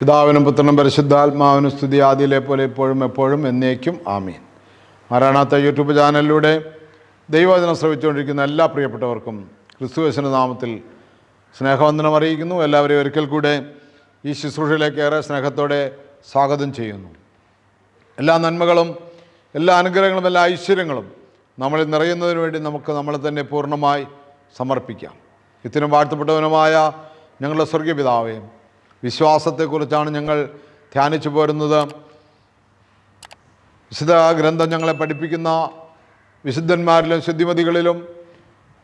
പിതാവിനും പുത്രനും പരിശുദ്ധാത്മാവിനും സ്തുതി ആദിയിലെ പോലെ ഇപ്പോഴും എപ്പോഴും എന്നേക്കും ആമീൻ. മാരാണാത്ത യൂട്യൂബ് ചാനലിലൂടെ ദൈവവചനം ശ്രവിച്ചുകൊണ്ടിരിക്കുന്ന എല്ലാ പ്രിയപ്പെട്ടവർക്കും ക്രിസ്തുവേശന നാമത്തിൽ സ്നേഹവന്ദനം അറിയിക്കുന്നു. എല്ലാവരെയും ഒരിക്കൽ കൂടെ ഈ ശുശ്രൂഷയിലേക്ക് ഏറെ സ്നേഹത്തോടെ സ്വാഗതം ചെയ്യുന്നു. എല്ലാ നന്മകളും എല്ലാ അനുഗ്രഹങ്ങളും എല്ലാ ഐശ്വര്യങ്ങളും നമ്മളിൽ നിറയുന്നതിന് വേണ്ടി നമുക്ക് നമ്മളെ തന്നെ പൂർണമായി സമർപ്പിക്കാം. ഇത്തിനും വാഴ്ത്തപ്പെട്ടവനുമായ ഞങ്ങളുടെ സ്വർഗീയ പിതാവേ വിശ്വാസത്തെക്കുറിച്ചാണ് ഞങ്ങൾ ധ്യാനിച്ചു പോരുന്നത്. വിശുദ്ധ ഗ്രന്ഥം ഞങ്ങളെ പഠിപ്പിക്കുന്ന വിശുദ്ധന്മാരിലും ശുദ്ധിമതികളിലും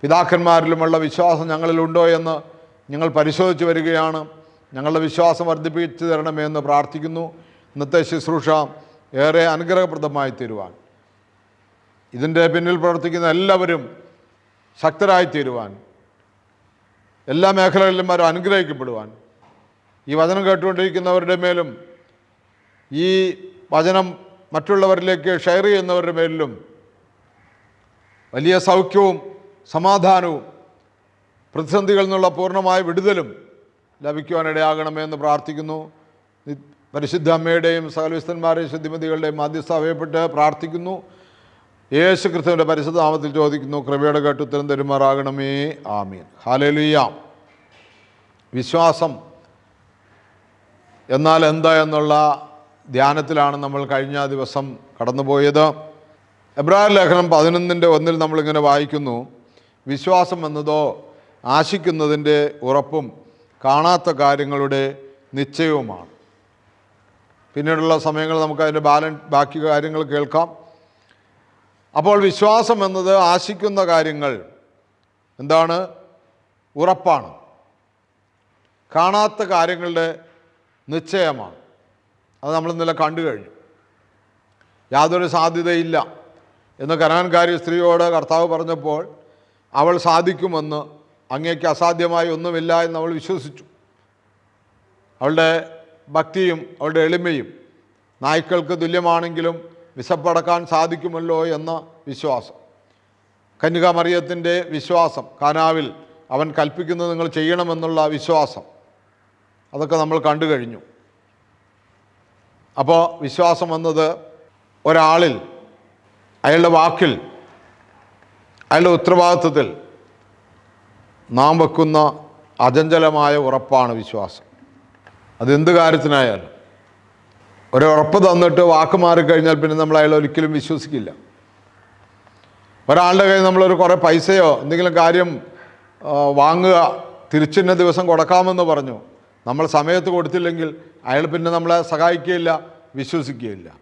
പിതാക്കന്മാരിലുമുള്ള വിശ്വാസം ഞങ്ങളിലുണ്ടോ എന്ന് ഞങ്ങൾ പരിശോധിച്ച് വരികയാണ്. ഞങ്ങളുടെ വിശ്വാസം വർദ്ധിപ്പിച്ചു തരണമെന്ന് പ്രാർത്ഥിക്കുന്നു. ഇന്നത്തെ ശുശ്രൂഷ ഏറെ അനുഗ്രഹപ്രദമായി തീരുവാൻ. ഇതിന്റെ പിന്നിൽ പ്രവർത്തിക്കുന്ന എല്ലാവരും ശക്തരായി തീരുവാൻ. എല്ലാ മേഖലകളിലും അവർ അനുഗ്രഹിക്കപ്പെടുവാൻ. ഈ വചനം കേട്ടുകൊണ്ടിരിക്കുന്നവരുടെ മേലും ഈ വചനം മറ്റുള്ളവരിലേക്ക് ഷെയർ ചെയ്യുന്നവരുടെ മേലിലും വലിയ സൗഖ്യവും സമാധാനവും പ്രതിസന്ധികളിൽ നിന്നുള്ള പൂർണമായ വിടുതലും ലഭിക്കുവാനിടയാകണമെന്ന് പ്രാർത്ഥിക്കുന്നു. പരിശുദ്ധ അമ്മയുടെയും സകലവിസ്തന്മാരുടെയും ശുദ്ധിമതികളുടെയും മധ്യസ്ഥ അവയപ്പെട്ട് പ്രാർത്ഥിക്കുന്നു. യേശു ക്രിസ്തുവിന്റെ പരിശുദ്ധ നാമത്തിൽ ചോദിക്കുന്നു. കൃപയുടെ കേട്ടുത്തരം തരുമാറാകണമേ. ആമീൻ. ഹാലലുയാം വിശ്വാസം എന്നാൽ എന്താ എന്നുള്ള ധ്യാനത്തിലാണ് നമ്മൾ കഴിഞ്ഞ ദിവസം കടന്നുപോയത്. എബ്രാഹിം ലേഖനം പതിനൊന്നിന്റെ ഒന്നിൽ നമ്മളിങ്ങനെ വായിക്കുന്നു വിശ്വാസം എന്നതോ ആശിക്കുന്നതിന്റെ ഉറപ്പും കാണാത്ത കാര്യങ്ങളുടെ നിശ്ചയവുമാണ്. പിന്നീടുള്ള സമയങ്ങളിൽ നമുക്ക് അതിന്റെ ബാലൻ ബാക്കി കാര്യങ്ങൾ കേൾക്കാം. അപ്പോൾ വിശ്വാസം എന്നത് ആശിക്കുന്ന കാര്യങ്ങൾ എന്താണ്? ഉറപ്പാണ്. കാണാത്ത കാര്യങ്ങളുടെ നിശ്ചയമാണ്. അത് നമ്മൾ ഇന്നലെ കണ്ടു കഴിഞ്ഞു. യാതൊരു സാധ്യതയില്ല എന്ന് കനാൻകാരി സ്ത്രീയോട് കർത്താവ് പറഞ്ഞപ്പോൾ അവൾ സാധിക്കുമെന്ന് അങ്ങേക്ക് അസാധ്യമായി ഒന്നുമില്ല എന്ന് അവൾ വിശ്വസിച്ചു. അവളുടെ ഭക്തിയും അവളുടെ എളിമയും നായ്ക്കൾക്ക് തുല്യമാണെങ്കിലും വിശപ്പടക്കാൻ സാധിക്കുമല്ലോ എന്ന വിശ്വാസം. കന്യകാമറിയത്തിന്റെ വിശ്വാസം കാനാവിൽ അവൻ കൽപ്പിക്കുന്നത് നിങ്ങൾ ചെയ്യണമെന്നുള്ള വിശ്വാസം. അതൊക്കെ നമ്മൾ കണ്ടു കഴിഞ്ഞു. അപ്പോൾ വിശ്വാസം വന്നത് ഒരാളിൽ അയാളുടെ വാക്കിൽ അയാളുടെ ഉത്തരവാദിത്വത്തിൽ നാം വെക്കുന്ന അചഞ്ചലമായ ഉറപ്പാണ് വിശ്വാസം. അതെന്ത് കാര്യത്തിനായാലും. ഒരു ഉറപ്പ് തന്നിട്ട് വാക്ക് മാറിക്കഴിഞ്ഞാൽ പിന്നെ നമ്മൾ അയാൾ ഒരിക്കലും വിശ്വസിക്കില്ല. ഒരാളുടെ കയ്യിൽ നമ്മളൊരു കുറേ പൈസയോ എന്തെങ്കിലും കാര്യം വാങ്ങുക തിരിച്ചിന്ന ദിവസം കൊടുക്കാമെന്ന് പറഞ്ഞു. നമ്മൾ സമയത്ത് കൊടുത്തില്ലെങ്കിൽ അയാൾ പിന്നെ നമ്മളെ സഹായിക്കുകയില്ല വിശ്വസിക്കുകയില്ല.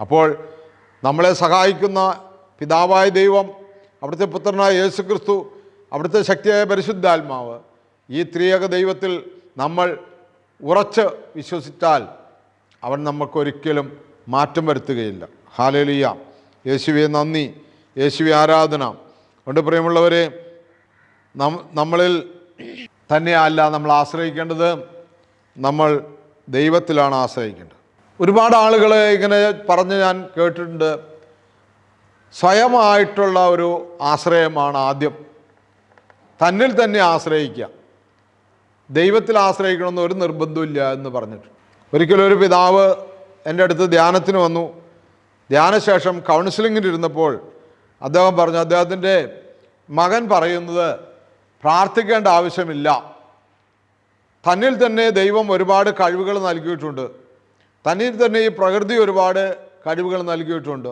അപ്പോൾ നമ്മളെ സഹായിക്കുന്ന പിതാവായ ദൈവം അവിടുത്തെ പുത്രനായ യേശു ക്രിസ്തു അവിടുത്തെ ശക്തിയായ പരിശുദ്ധാത്മാവ് ഈ ത്രിയക ദൈവത്തിൽ നമ്മൾ ഉറച്ച് വിശ്വസിച്ചാൽ അവൻ നമുക്കൊരിക്കലും മാറ്റം വരുത്തുകയില്ല. ഹാലേലിയ. യേശുവെ നന്ദി. യേശുവെ ആരാധന. കൊണ്ട് പ്രിയമുള്ളവരെ നമ്മളിൽ തന്നെയല്ല നമ്മൾ ആശ്രയിക്കേണ്ടത്. നമ്മൾ ദൈവത്തിലാണ് ആശ്രയിക്കേണ്ടത്. ഒരുപാട് ആളുകൾ ഇങ്ങനെ പറഞ്ഞ് ഞാൻ കേട്ടിട്ടുണ്ട്. സ്വയമായിട്ടുള്ള ഒരു ആശ്രയമാണ് ആദ്യം. തന്നിൽ തന്നെ ആശ്രയിക്കുക ദൈവത്തിൽ ആശ്രയിക്കണമെന്ന് ഒരു നിർബന്ധമില്ല എന്ന് പറഞ്ഞിട്ട്. ഒരിക്കലും ഒരു പിതാവ് എന്റെ അടുത്ത് ധ്യാനത്തിന് വന്നു. ധ്യാനശേഷം കൗൺസിലിങ്ങിന് ഇരുന്നപ്പോൾ അദ്ദേഹം പറഞ്ഞു അദ്ദേഹത്തിന്റെ മകൻ പറയുന്നത് പ്രാർത്ഥിക്കേണ്ട ആവശ്യമില്ല. തന്നിൽ തന്നെ ദൈവം ഒരുപാട് കഴിവുകൾ നൽകിയിട്ടുണ്ട്. തന്നിൽ തന്നെ ഈ പ്രകൃതി ഒരുപാട് കഴിവുകൾ നൽകിയിട്ടുണ്ട്.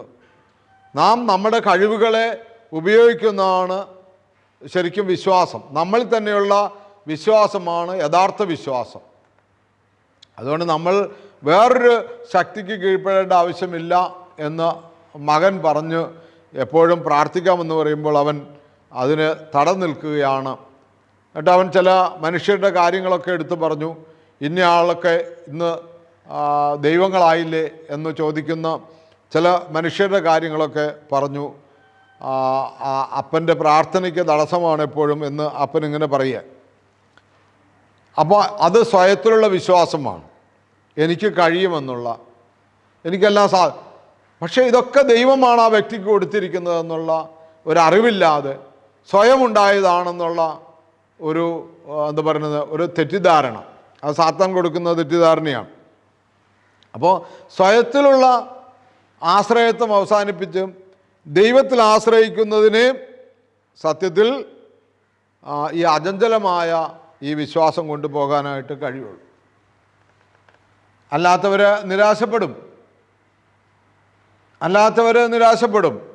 നാം നമ്മുടെ കഴിവുകളെ ഉപയോഗിക്കുന്നതാണ് ശരിക്കും വിശ്വാസം. നമ്മളിൽ തന്നെയുള്ള വിശ്വാസമാണ് യഥാർത്ഥ വിശ്വാസം. അതുകൊണ്ട് നമ്മൾ വേറൊരു ശക്തിക്ക് കീഴ്പ്പെടേണ്ട ആവശ്യമില്ല എന്ന് മകൻ പറഞ്ഞ് എപ്പോഴും പ്രാർത്ഥിക്കാമെന്ന് പറയുമ്പോൾ അവൻ അതിന് തടം നിൽക്കുകയാണ്. എന്നിട്ട് അവൻ ചില മനുഷ്യരുടെ കാര്യങ്ങളൊക്കെ എടുത്തു പറഞ്ഞു. ഇന്ന ആളൊക്കെ ഇന്ന് ദൈവങ്ങളായില്ലേ? എന്ന് ചോദിക്കുന്ന ചില മനുഷ്യരുടെ കാര്യങ്ങളൊക്കെ പറഞ്ഞു. അപ്പന്റെ പ്രാർത്ഥനയ്ക്ക് തടസ്സമാണ് എപ്പോഴും എന്ന് അപ്പൻ ഇങ്ങനെ പറയുക. അപ്പോൾ അത് സ്വയത്തിലുള്ള വിശ്വാസമാണ്. എനിക്ക് കഴിയുമെന്നുള്ള. എനിക്കെല്ലാം സാ പക്ഷേ ഇതൊക്കെ ദൈവമാണ് ആ വ്യക്തിക്ക് കൊടുത്തിരിക്കുന്നതെന്നുള്ള ഒരറിവില്ലാതെ സ്വയം ഉണ്ടായതാണെന്നുള്ള ഒരു എന്താ പറയുന്നത് ഒരു തെറ്റിദ്ധാരണ. അത് സാത്താൻ കൊടുക്കുന്ന തെറ്റിദ്ധാരണയാണ്. അപ്പോൾ സ്വയത്തിലുള്ള ആശ്രയത്വം അവസാനിപ്പിച്ച് ദൈവത്തിൽ ആശ്രയിക്കുന്നതിന് സത്യത്തിൽ ഈ അചഞ്ചലമായ ഈ വിശ്വാസം കൊണ്ടുപോകാനായിട്ട് കഴിയുള്ളൂ. അല്ലാത്തവർ നിരാശപ്പെടും. അല്ലാത്തവർ നിരാശപ്പെടും.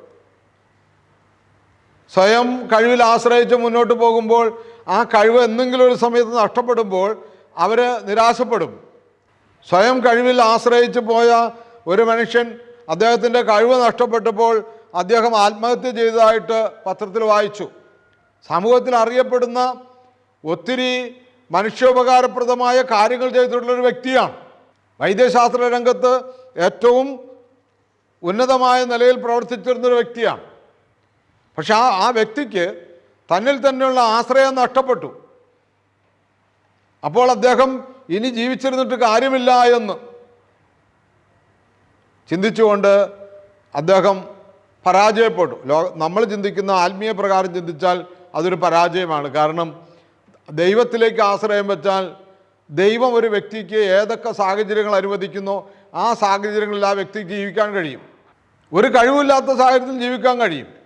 സ്വയം കഴിവിൽ ആശ്രയിച്ച് മുന്നോട്ട് പോകുമ്പോൾ ആ കഴിവ് എന്തെങ്കിലും ഒരു സമയത്ത് നഷ്ടപ്പെടുമ്പോൾ അവർ നിരാശപ്പെടും. സ്വയം കഴിവിൽ ആശ്രയിച്ച് പോയ ഒരു മനുഷ്യൻ അദ്ദേഹത്തിന്റെ കഴിവ് നഷ്ടപ്പെട്ടപ്പോൾ അദ്ദേഹം ആത്മഹത്യ ചെയ്തതായിട്ട് പത്രത്തിൽ വായിച്ചു. സമൂഹത്തിൽ അറിയപ്പെടുന്ന ഒത്തിരി മനുഷ്യോപകാരപ്രദമായ കാര്യങ്ങൾ ചെയ്തിട്ടുള്ള ഒരു വ്യക്തിയാണ്. വൈദ്യശാസ്ത്ര രംഗത്ത് ഏറ്റവും ഉന്നതമായ നിലയിൽ പ്രവർത്തിച്ചിരുന്നൊരു വ്യക്തിയാണ്. പക്ഷെ ആ ആ വ്യക്തിക്ക് തന്നിൽ തന്നെയുള്ള ആശ്രയം നഷ്ടപ്പെട്ടു. അപ്പോൾ അദ്ദേഹം ഇനി ജീവിച്ചിരുന്നിട്ട് കാര്യമില്ല എന്ന് ചിന്തിച്ചുകൊണ്ട് അദ്ദേഹം പരാജയപ്പെട്ടു. ലോ നമ്മൾ ചിന്തിക്കുന്ന ആത്മീയ പ്രകാരം ചിന്തിച്ചാൽ അതൊരു പരാജയമാണ്. കാരണം ദൈവത്തിലേക്ക് ആശ്രയം വെച്ചാൽ ദൈവം ഒരു വ്യക്തിക്ക് ഏതൊക്കെ സാഹചര്യങ്ങൾ അനുവദിക്കുന്നോ ആ സാഹചര്യങ്ങളിൽ ആ വ്യക്തിക്ക് ജീവിക്കാൻ കഴിയും. ഒരു കഴിവില്ലാത്ത സാഹചര്യത്തിൽ ജീവിക്കാൻ കഴിയും.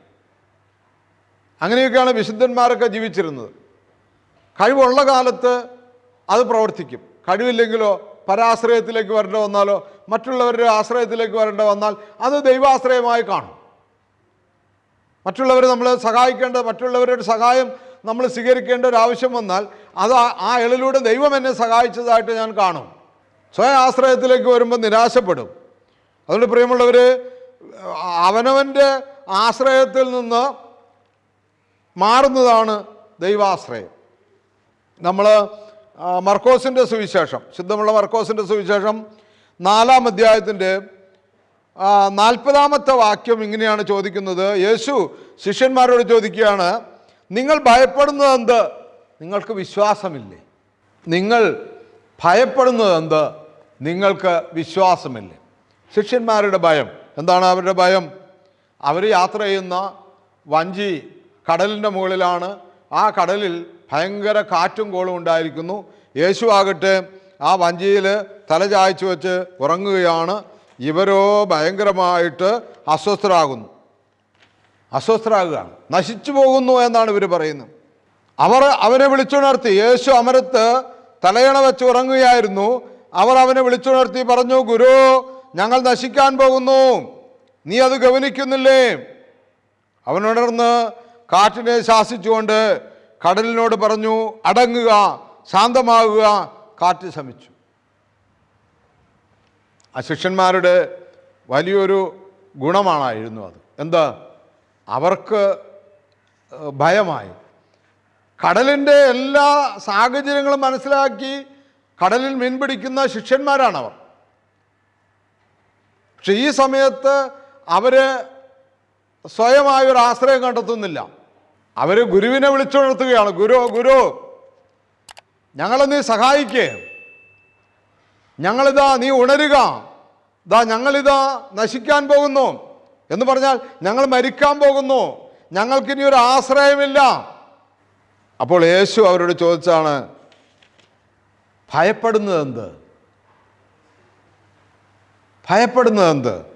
അങ്ങനെയൊക്കെയാണ് വിശുദ്ധന്മാരൊക്കെ ജീവിച്ചിരുന്നത്. കഴിവുള്ള കാലത്ത് അത് പ്രവർത്തിക്കും. കഴിവില്ലെങ്കിലോ പരാശ്രയത്തിലേക്ക് വരേണ്ട വന്നാലോ മറ്റുള്ളവരുടെ ആശ്രയത്തിലേക്ക് വരേണ്ട വന്നാൽ അത് ദൈവാശ്രയമായി കാണും. മറ്റുള്ളവർ നമ്മൾ സഹായിക്കേണ്ട മറ്റുള്ളവരുടെ സഹായം നമ്മൾ സ്വീകരിക്കേണ്ട ഒരു ആവശ്യം വന്നാൽ അത് ആ- എളിലൂടെ ദൈവം എന്നെ സഹായിച്ചതായിട്ട് ഞാൻ കാണും. സ്വയം ആശ്രയത്തിലേക്ക് വരുമ്പോൾ നിരാശപ്പെടും. അതുകൊണ്ട് പ്രിയമുള്ളവർ അവനവന്റെ ആശ്രയത്തിൽ നിന്ന് മാറുന്നതാണ് ദൈവാശ്രയം. നമ്മൾ മർക്കോസിന്റെ സുവിശേഷം ശുദ്ധമുള്ള മർക്കോസിന്റെ സുവിശേഷം നാലാം അധ്യായത്തിന്റെ നാൽപ്പതാമത്തെ വാക്യം ഇങ്ങനെയാണ് ചോദിക്കുന്നത്. യേശു ശിഷ്യന്മാരോട് ചോദിക്കുകയാണ് നിങ്ങൾ ഭയപ്പെടുന്നത് എന്ത്? നിങ്ങൾക്ക് വിശ്വാസമില്ലേ? നിങ്ങൾ ഭയപ്പെടുന്നത് എന്ത്? നിങ്ങൾക്ക് വിശ്വാസമില്ലേ? ശിഷ്യന്മാരുടെ ഭയം. എന്താണ് അവരുടെ ഭയം? അവർ യാത്ര ചെയ്യുന്ന വഞ്ചി കടലിന്റെ മുകളിലാണ്. ആ കടലിൽ ഭയങ്കര കാറ്റും കോളും ഉണ്ടായിരിക്കുന്നു. യേശു ആകട്ടെ ആ വഞ്ചിയിൽ തല വെച്ച് ഉറങ്ങുകയാണ്. ഇവരോ ഭയങ്കരമായിട്ട് അസ്വസ്ഥരാകുന്നു. അസ്വസ്ഥരാകുകയാണ്. നശിച്ചു പോകുന്നു എന്നാണ് ഇവർ പറയുന്നത്. അവർ അവനെ വിളിച്ചുണർത്തി. യേശു അമരത്ത് തലയണ വെച്ച് ഉറങ്ങുകയായിരുന്നു. അവർ അവനെ വിളിച്ചുണർത്തി പറഞ്ഞു ഗുരു ഞങ്ങൾ നശിക്കാൻ പോകുന്നു. നീ അത് ഗവനിക്കുന്നില്ലേ? അവനുണർന്ന് കാറ്റിനെ ശാസിച്ചുകൊണ്ട് കടലിനോട് പറഞ്ഞു അടങ്ങുക ശാന്തമാകുക. കാറ്റ് ശമിച്ചു. ആ ശിഷ്യന്മാരുടെ വലിയൊരു ഗുണമാണായിരുന്നു അത്. എന്താ? അവർക്ക് ഭയമായി. കടലിന്റെ എല്ലാ സാഹചര്യങ്ങളും മനസ്സിലാക്കി കടലിൽ മീൻ പിടിക്കുന്ന ശിഷ്യന്മാരാണവർ. പക്ഷെ ഈ സമയത്ത് അവർ സ്വയമായ ഒരു ആശ്രയം കണ്ടെത്തുന്നില്ല. അവർ ഗുരുവിനെ വിളിച്ചുണർത്തുകയാണ്. ഗുരു ഗുരു ഞങ്ങളെ നീ സഹായിക്കേ. ഞങ്ങളിതാ നീ ഉണരുക. ഇതാ ഞങ്ങളിതാ നശിക്കാൻ പോകുന്നു. എന്ന് പറഞ്ഞാൽ ഞങ്ങൾ മരിക്കാൻ പോകുന്നു. ഞങ്ങൾക്കിനി ഒരു ആശ്രയമില്ല. അപ്പോൾ യേശു അവരോട് ചോദിച്ചാണ് ഭയപ്പെടുന്നത് എന്ത് ഭയപ്പെടുന്നത് എന്ത്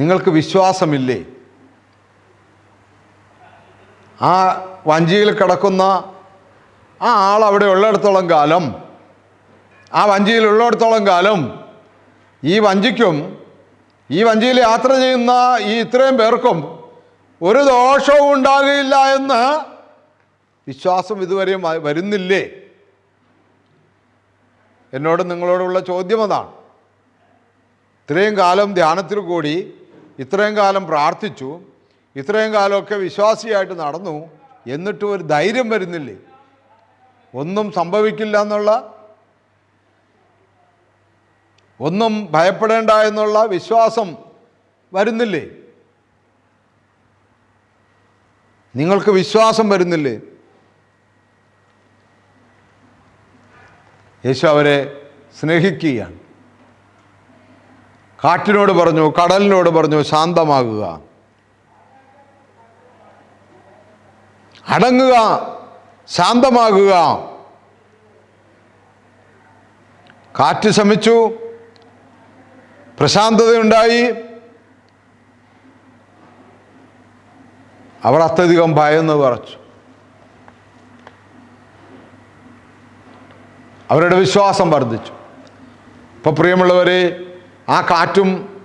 നിങ്ങൾക്ക് വിശ്വാസമില്ലേ? ആ വഞ്ചിയിൽ കിടക്കുന്ന ആ ആൾ അവിടെ ഉള്ളിടത്തോളം കാലം ആ വഞ്ചിയിൽ ഉള്ളിടത്തോളം കാലം ഈ വഞ്ചിക്കും ഈ വഞ്ചിയിൽ യാത്ര ചെയ്യുന്ന ഈ ഇത്രയും പേർക്കും ഒരു ദോഷവും ഉണ്ടാകില്ല എന്ന് വിശ്വാസം ഇതുവരെയും വരുന്നില്ലേ? എന്നോട് നിങ്ങളോടുള്ള ചോദ്യം അതാണ്. ഇത്രയും കാലം ധ്യാനത്തിൽ കൂടി ഇത്രയും കാലം പ്രാർത്ഥിച്ചു ഇത്രയും കാലമൊക്കെ വിശ്വാസിയായിട്ട് നടന്നു എന്നിട്ടും ഒരു ധൈര്യം വരുന്നില്ലേ? ഒന്നും സംഭവിക്കില്ല എന്നുള്ള ഒന്നും ഭയപ്പെടേണ്ട എന്നുള്ള വിശ്വാസം വരുന്നില്ലേ? നിങ്ങൾക്ക് വിശ്വാസം വരുന്നില്ലേ? യേശു അവരെ സ്നേഹിക്കുകയാണ്. കാറ്റിനോട് പറഞ്ഞു കടലിനോട് പറഞ്ഞു ശാന്തമാകുക. അടങ്ങുക ശാന്തമാകുക. കാറ്റ് ശമിച്ചു പ്രശാന്തതയുണ്ടായി. അവർ അത്യധികം ഭയന്ന് പറച്ചു അവരുടെ വിശ്വാസം വർദ്ധിച്ചു. ഇപ്പോൾ പ്രിയമുള്ളവരെ ആ കാറ്റും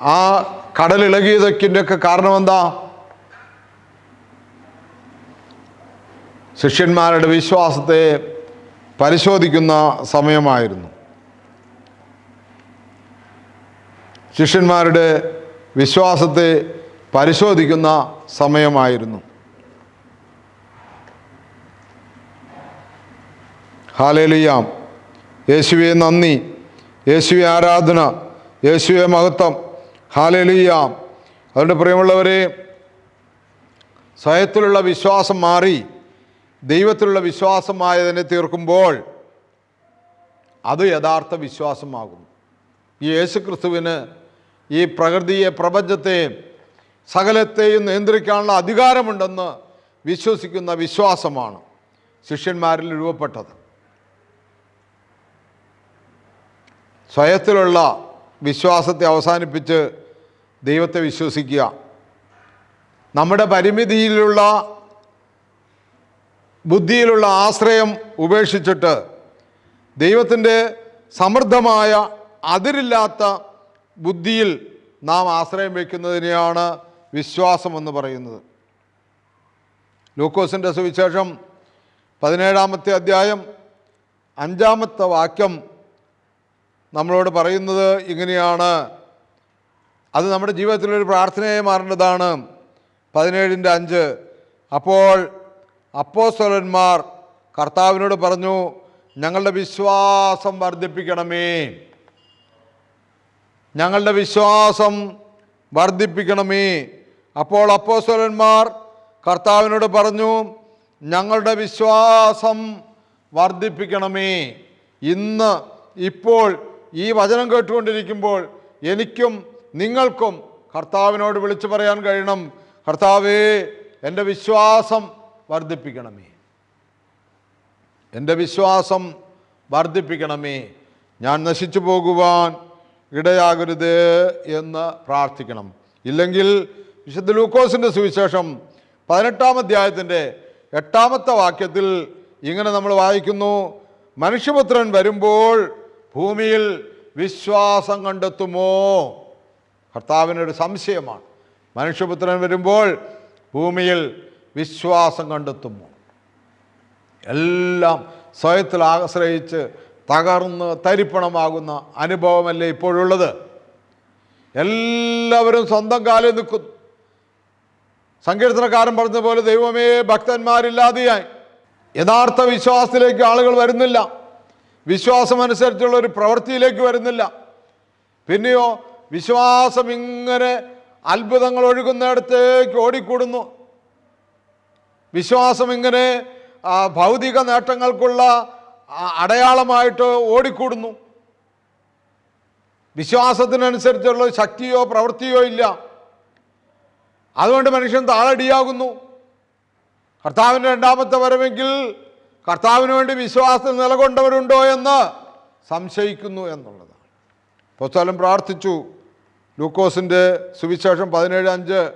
ആ കടലിളകിയതൊക്കെ ഇളകിയതൊക്കെ കാരണം എന്താ ശിഷ്യന്മാരുടെ വിശ്വാസത്തെ പരിശോധിക്കുന്ന സമയമായിരുന്നു. ശിഷ്യന്മാരുടെ വിശ്വാസത്തെ പരിശോധിക്കുന്ന സമയമായിരുന്നു. ഹാലേലിയാം. യേശുവെ നന്ദി. യേശുവെ ആരാധന. യേശുവെ മഹത്വം. ഹാലലിയ അതുകൊണ്ട് പ്രിയമുള്ളവരെ സ്വയത്തിലുള്ള വിശ്വാസം മാറി ദൈവത്തിലുള്ള വിശ്വാസമായതിനെ തീർക്കുമ്പോൾ അത് യഥാർത്ഥ വിശ്വാസമാകും ഈ യേശു ക്രിസ്തുവിന് ഈ പ്രകൃതിയെ പ്രപഞ്ചത്തെ സകലത്തെയും നിയന്ത്രിക്കാനുള്ള അധികാരമുണ്ടെന്ന് വിശ്വസിക്കുന്ന വിശ്വാസമാണ് ശിഷ്യന്മാരിൽ രൂപപ്പെട്ടത്. സ്വയത്തിലുള്ള വിശ്വാസത്തെ അവസാനിപ്പിച്ച് ദൈവത്തെ വിശ്വസിക്കുക. നമ്മുടെ പരിമിതിയിലുള്ള ബുദ്ധിയിലുള്ള ആശ്രയം ഉപേക്ഷിച്ചിട്ട് ദൈവത്തിന്റെ സമൃദ്ധമായ അതിരില്ലാത്ത ബുദ്ധിയിൽ നാം ആശ്രയം വയ്ക്കുന്നതിനെയാണ് വിശ്വാസമെന്ന് പറയുന്നത്. ലൂക്കോസിന്റെ സുവിശേഷം പതിനേഴാമത്തെ അധ്യായം അഞ്ചാമത്തെ വാക്യം നമ്മളോട് പറയുന്നത് ഇങ്ങനെയാണ്. അത് നമ്മുടെ ജീവിതത്തിലൊരു പ്രാർത്ഥനയായി മാറേണ്ടതാണ്. പതിനേഴിന്റെ അഞ്ച്. അപ്പോൾ അപ്പോസ്തലന്മാർ കർത്താവിനോട് പറഞ്ഞു ഞങ്ങളുടെ വിശ്വാസം വർദ്ധിപ്പിക്കണമേ. ഞങ്ങളുടെ വിശ്വാസം വർദ്ധിപ്പിക്കണമേ. അപ്പോൾ അപ്പോസ്വലന്മാർ കർത്താവിനോട് പറഞ്ഞു ഞങ്ങളുടെ വിശ്വാസം വർദ്ധിപ്പിക്കണമേ. ഇന്ന് ഇപ്പോൾ ഈ വചനം കേട്ടുകൊണ്ടിരിക്കുമ്പോൾ എനിക്കും നിങ്ങൾക്കും കർത്താവിനോട് വിളിച്ചു പറയാൻ കഴിയണം. കർത്താവേ എന്റെ വിശ്വാസം വർദ്ധിപ്പിക്കണമേ. എന്റെ വിശ്വാസം വർദ്ധിപ്പിക്കണമേ. ഞാൻ നശിച്ചു പോകുവാൻ ഇടയാകരുത് എന്ന് പ്രാർത്ഥിക്കണം. ഇല്ലെങ്കിൽ വിശുദ്ധ ലൂക്കോസിന്റെ സുവിശേഷം പതിനെട്ടാം അധ്യായത്തിന്റെ എട്ടാമത്തെ വാക്യത്തിൽ ഇങ്ങനെ നമ്മൾ വായിക്കുന്നു. മനുഷ്യപുത്രൻ വരുമ്പോൾ ഭൂമിയിൽ വിശ്വാസം കണ്ടെത്തുമോ? കർത്താവിനൊരു സംശയമാണ്. മനുഷ്യപുത്രൻ വരുമ്പോൾ ഭൂമിയിൽ വിശ്വാസം കണ്ടെത്തുമോ? എല്ലാം സ്വയത്തിൽ ആശ്രയിച്ച് തകർന്ന് തരിപ്പണമാകുന്ന അനുഭവമല്ലേ ഇപ്പോഴുള്ളത്? എല്ലാവരും സ്വന്തം കാലിൽ നിൽക്കുന്നു. സങ്കീർത്തനക്കാരൻ പറഞ്ഞ പോലെ ദൈവമേ ഭക്തന്മാരില്ലാതെയായി. യഥാർത്ഥ വിശ്വാസത്തിലേക്ക് ആളുകൾ വരുന്നില്ല. വിശ്വാസമനുസരിച്ചുള്ള ഒരു പ്രവൃത്തിയിലേക്ക് വരുന്നില്ല. പിന്നെയോ വിശ്വാസം ഇങ്ങനെ അത്ഭുതങ്ങൾ ഒഴുകുന്നിടത്തേക്ക് ഓടിക്കൂടുന്നു. വിശ്വാസം ഇങ്ങനെ ഭൗതിക നേട്ടങ്ങൾക്കുള്ള അടയാളമായിട്ട് ഓടിക്കൂടുന്നു. വിശ്വാസത്തിനനുസരിച്ചുള്ള ശക്തിയോ പ്രവൃത്തിയോ ഇല്ല. അതുകൊണ്ട് മനുഷ്യൻ താളടിയാകുന്നു. കർത്താവിന്റെ രണ്ടാമത്തെ വരവെങ്കിൽ കർത്താവിന് വേണ്ടി വിശ്വാസത്തിൽ നിലകൊണ്ടവരുണ്ടോ എന്ന് സംശയിക്കുന്നു എന്നുള്ളതാണ്. പുസ്തകം പ്രാർത്ഥിച്ചു. ലൂക്കോസിന്റെ സുവിശേഷം പതിനേഴ് അഞ്ച്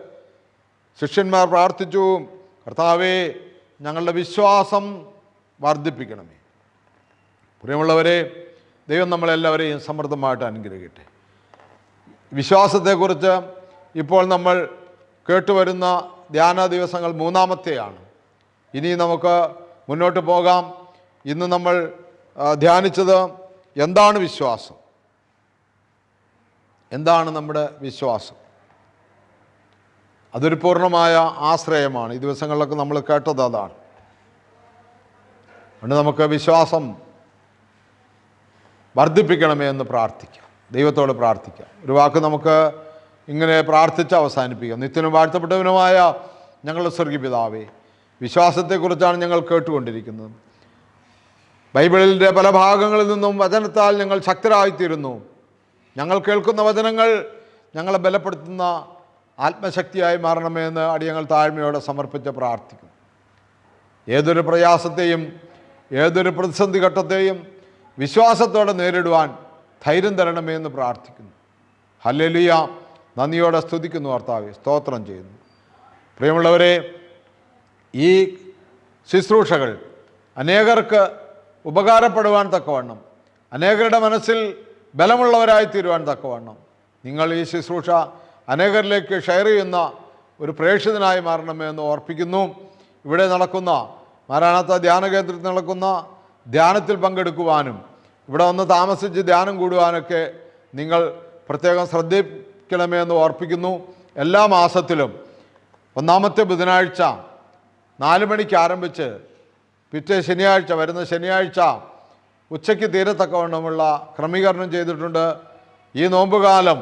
ശിഷ്യന്മാർ പ്രാർത്ഥിച്ചു. കർത്താവേ ഞങ്ങളുടെ വിശ്വാസം വർദ്ധിപ്പിക്കണമേ. പ്രിയമുള്ളവരെ ദൈവം നമ്മളെല്ലാവരെയും സമൃദ്ധമായിട്ട് അനുഗ്രഹിക്കട്ടെ. വിശ്വാസത്തെക്കുറിച്ച് ഇപ്പോൾ നമ്മൾ കേട്ടുവരുന്ന ധ്യാന ദിവസങ്ങൾ മൂന്നാമത്തെയാണ്. ഇനി നമുക്ക് മുന്നോട്ട് പോകാം. ഇന്ന് നമ്മൾ ധ്യാനിച്ചത് എന്താണ് വിശ്വാസം? എന്താണ് നമ്മുടെ വിശ്വാസം? അതൊരു പൂർണമായ ആശ്രയമാണ്. ഈ ദിവസങ്ങളിലൊക്കെ നമ്മൾ കേട്ടത് അതാണ്. അതുകൊണ്ട് നമുക്ക് വിശ്വാസം വർദ്ധിപ്പിക്കണമേ എന്ന് പ്രാർത്ഥിക്കാം. ദൈവത്തോട് പ്രാർത്ഥിക്കാം. ഒരു വാക്ക് നമുക്ക് ഇങ്ങനെ പ്രാർത്ഥിച്ച് അവസാനിപ്പിക്കാം. നിത്യനും വാഴ്ത്തപ്പെട്ടവനുമായ ഞങ്ങളുടെ സ്വർഗീയ പിതാവേ വിശ്വാസത്തെക്കുറിച്ചാണ് ഞങ്ങൾ കേട്ടുകൊണ്ടിരിക്കുന്നത്. ബൈബിളിന്റെ പല ഭാഗങ്ങളിൽ നിന്നും വചനത്താൽ ഞങ്ങൾ ശക്തരായിത്തീരുന്നു. ഞങ്ങൾ കേൾക്കുന്ന വചനങ്ങൾ ഞങ്ങളെ ബലപ്പെടുത്തുന്ന ആത്മശക്തിയായി മാറണമെന്ന് അടിയങ്ങൾ താഴ്മയോടെ സമർപ്പിച്ച് പ്രാർത്ഥിക്കുന്നു. ഏതൊരു പ്രയാസത്തെയും ഏതൊരു പ്രതിസന്ധി ഘട്ടത്തെയും വിശ്വാസത്തോടെ നേരിടുവാൻ ധൈര്യം തരണമേ എന്ന് പ്രാർത്ഥിക്കുന്നു. ഹല്ലേലൂയ. നന്ദിയോടെ സ്തുതിക്കുന്നു ഭർത്താവ് സ്തോത്രം ചെയ്യുന്നു. പ്രിയമുള്ളവരെ ഈ ശുശ്രൂഷകൾ അനേകർക്ക് ഉപകാരപ്പെടുവാൻ തക്കവണ്ണം അനേകരുടെ മനസ്സിൽ ബലമുള്ളവരായി തീരുവാൻ തക്കവണ്ണം. നിങ്ങൾ ഈ ശുശ്രൂഷ അനേകരിലേക്ക് ഷെയർ ചെയ്യുന്ന ഒരു പ്രേക്ഷിതനായി മാറണമേ എന്ന് ഓർപ്പിക്കുന്നു. ഇവിടെ നടക്കുന്ന മാരാണത്ത ധ്യാന കേന്ദ്രത്തിൽ നടക്കുന്ന ധ്യാനത്തിൽ പങ്കെടുക്കുവാനും ഇവിടെ വന്ന് താമസിച്ച് ധ്യാനം കൂടുവാനൊക്കെ നിങ്ങൾ പ്രത്യേകം ശ്രദ്ധിക്കണമേ എന്ന് ഓർപ്പിക്കുന്നു. എല്ലാ മാസത്തിലും ഒന്നാമത്തെ ബുധനാഴ്ച നാല് മണിക്ക് ആരംഭിച്ച് പിറ്റേ ശനിയാഴ്ച വരുന്ന ശനിയാഴ്ച ഉച്ചയ്ക്ക് തീരത്തക്കവണ്ണമുള്ള ക്രമീകരണം ചെയ്തിട്ടുണ്ട്. ഈ നോമ്പുകാലം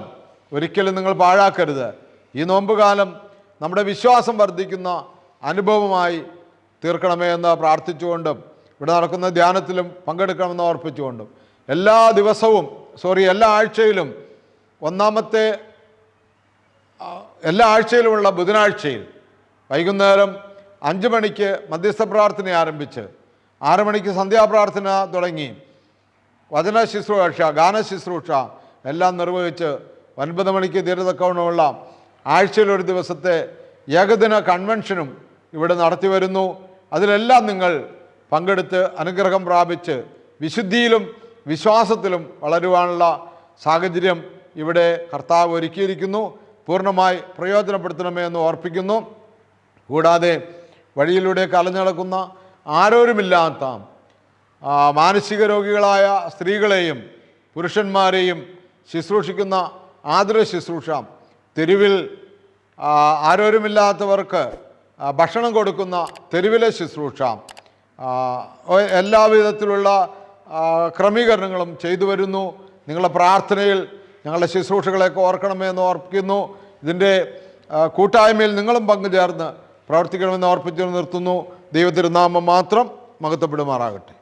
ഒരിക്കലും നിങ്ങൾ പാഴാക്കരുത്. ഈ നോമ്പുകാലം നമ്മുടെ വിശ്വാസം വർദ്ധിക്കുന്ന അനുഭവമായി തീർക്കണമേ എന്ന് പ്രാർത്ഥിച്ചുകൊണ്ടും ഇവിടെ നടക്കുന്ന ധ്യാനത്തിലും പങ്കെടുക്കണമെന്ന് ഓർപ്പിച്ചുകൊണ്ടും. എല്ലാ ദിവസവും സോറി എല്ലാ ആഴ്ചയിലും ഒന്നാമത്തെ എല്ലാ ആഴ്ചയിലുമുള്ള ബുധനാഴ്ചയിൽ വൈകുന്നേരം അഞ്ച് മണിക്ക് മധ്യസ്ഥ പ്രാർത്ഥന ആരംഭിച്ച് ആറ് മണിക്ക് സന്ധ്യാപ്രാർത്ഥന തുടങ്ങി. വചന ശുശ്രൂഷ ഗാന ശുശ്രൂഷ എല്ലാം നിർവഹിച്ച് ഒൻപത് മണിക്ക് തീരതക്കവണമുള്ള ആഴ്ചയിലൊരു ദിവസത്തെ ഏകദിന കൺവെൻഷനും ഇവിടെ നടത്തി വരുന്നു. അതിലെല്ലാം നിങ്ങൾ പങ്കെടുത്ത് അനുഗ്രഹം പ്രാപിച്ച് വിശുദ്ധിയിലും വിശ്വാസത്തിലും വളരുവാനുള്ള സാഹചര്യം ഇവിടെ കർത്താവ് ഒരുക്കിയിരിക്കുന്നു. പൂർണമായി പ്രയോജനപ്പെടുത്തണമേ എന്ന് ഓർപ്പിക്കുന്നു. കൂടാതെ വഴിയിലൂടെ കലഞ്ഞടക്കുന്ന ആരോരുമില്ലാത്ത ആ, മാനസിക രോഗികളായ സ്ത്രീകളെയും പുരുഷന്മാരെയും ശുശ്രൂഷിക്കുന്ന ആതുര ശുശ്രൂഷ തെരുവിൽ ആരോരുമില്ലാത്തവർക്ക് ഭക്ഷണം കൊടുക്കുന്ന തെരുവിലെ ശുശ്രൂഷ എല്ലാവിധത്തിലുള്ള ക്രമീകരണങ്ങളും ചെയ്തു വരുന്നു. നിങ്ങളുടെ പ്രാർത്ഥനയിൽ ഞങ്ങളുടെ ശുശ്രൂഷകളെയൊക്കെ ഓർക്കണമേ എന്ന് ഓർപ്പിക്കുന്നു. ഇതിന്റെ കൂട്ടായ്മയിൽ നിങ്ങളും പങ്കുചേർന്ന് പ്രവർത്തിക്കണമെന്ന് ഓർപ്പിച്ചു നിർത്തുന്നു. ദൈവത്തിരുനാമം മാത്രം മഹത്വപ്പെടുമാറാകട്ടെ.